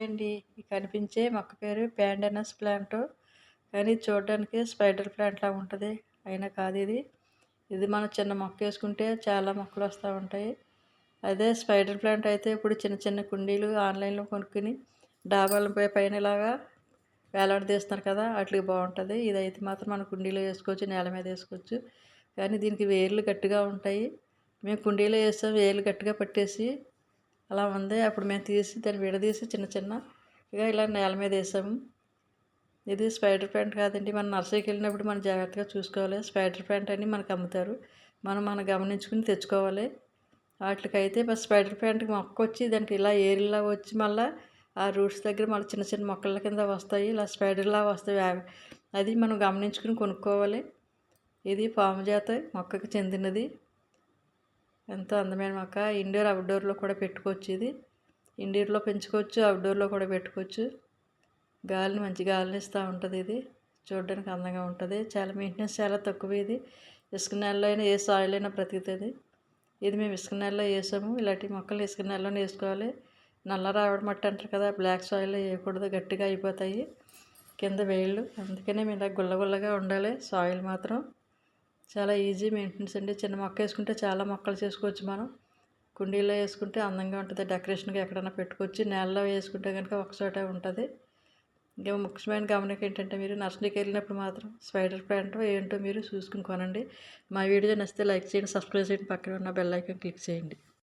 అండి. కనిపించే మొక్క పేరు ప్యాండనస్ ప్లాంట్. కానీ చూడడానికి స్పైడర్ ప్లాంట్ లాగా ఉంటుంది. అయినా కాదు ఇది. ఇది మనం చిన్న మొక్క వేసుకుంటే చాలా మొక్కలు వస్తూ ఉంటాయి. అదే స్పైడర్ ప్లాంట్ అయితే ఇప్పుడు చిన్న చిన్న కుండీలు ఆన్లైన్లో కొనుక్కుని డాబాల పైన ఇలాగా వేలాడదీస్తున్నారు కదా అట్లకి బాగుంటుంది. ఇదైతే మాత్రం మన కుండీలో వేసుకోవచ్చు నేల మీద వేసుకోవచ్చు. కానీ దీనికి వేర్లు గట్టిగా ఉంటాయి. మేము కుండీలో వేస్తాం వేర్లు గట్టిగా పట్టేసి అలా ఉంది. అప్పుడు మేము తీసి దాన్ని విడదీసి చిన్న చిన్న ఇక ఇలా నేల మీద వేసాము. ఇది స్పైడర్ ప్యాంట్ కాదండి. మనం నర్సరీకి వెళ్ళినప్పుడు మనం జాగ్రత్తగా చూసుకోవాలి. స్పైడర్ ప్యాంట్ అని మనకు అమ్ముతారు. మనం మనం గమనించుకుని తెచ్చుకోవాలి. వాటికైతే మరి స్పైడర్ ప్యాంట్కి మొక్క వచ్చి దానికి ఇలా ఏరిలా వచ్చి మళ్ళీ ఆ రూట్స్ దగ్గర మళ్ళీ చిన్న చిన్న మొక్కల కింద వస్తాయి. ఇలా స్పైడర్లా వస్తాయి. అది మనం గమనించుకుని కొనుక్కోవాలి. ఇది పాము జాత మొక్కకు చెందినది. ఎంతో అందమైన మొక్క ఇండోర్ అవుట్డోర్లో కూడా పెట్టుకోవచ్చు ఇది. ఇండోర్లో పెంచుకోవచ్చు అవుట్డోర్లో కూడా పెట్టుకోవచ్చు. గాలిని మంచి గాలిని ఇస్తూ ఉంటుంది ఇది. చూడడానికి అందంగా ఉంటుంది. చాలా మెయింటెనెన్స్ చాలా తక్కువ ఇది. ఇసుక నెలలో అయినా ఏ సాయిల్ అయినా బ్రతుకుతుంది. ఇది మేము ఇసుక నెలలో వేసాము. ఇలాంటి మొక్కలు ఇసుక నెలలోనే వేసుకోవాలి. నల్ల రావడం మట్టి అంటారు కదా బ్లాక్ సాయిల్లో వేయకూడదు. గట్టిగా అయిపోతాయి. కింద వేళ్ళు. అందుకనే మేము ఇలా గుల్లగుల్లగా ఉండాలి. సాయిల్ మాత్రం. చాలా ఈజీ మెయింటెనెన్స్ అండి. చిన్న మొక్క వేసుకుంటే చాలా మొక్కలు చేసుకోవచ్చు మనం. కుండీలో వేసుకుంటే అందంగా ఉంటుంది. డెకరేషన్గా ఎక్కడైనా పెట్టుకోవచ్చు. నేలలో వేసుకుంటే కనుక ఒకచోటే ఉంటుంది. ఇంకా ముఖ్యమైన గమనిక ఏంటంటే మీరు నర్సరీకి వెళ్ళినప్పుడు మాత్రం స్పైడర్ ప్యాంట్ ఏంటో మీరు చూసుకుని కొనండి. మా వీడియో నచ్చితే లైక్ చేయండి సబ్స్క్రైబ్ చేయండి. పక్కన ఉన్న బెల్ ఐకాన్ క్లిక్ చేయండి.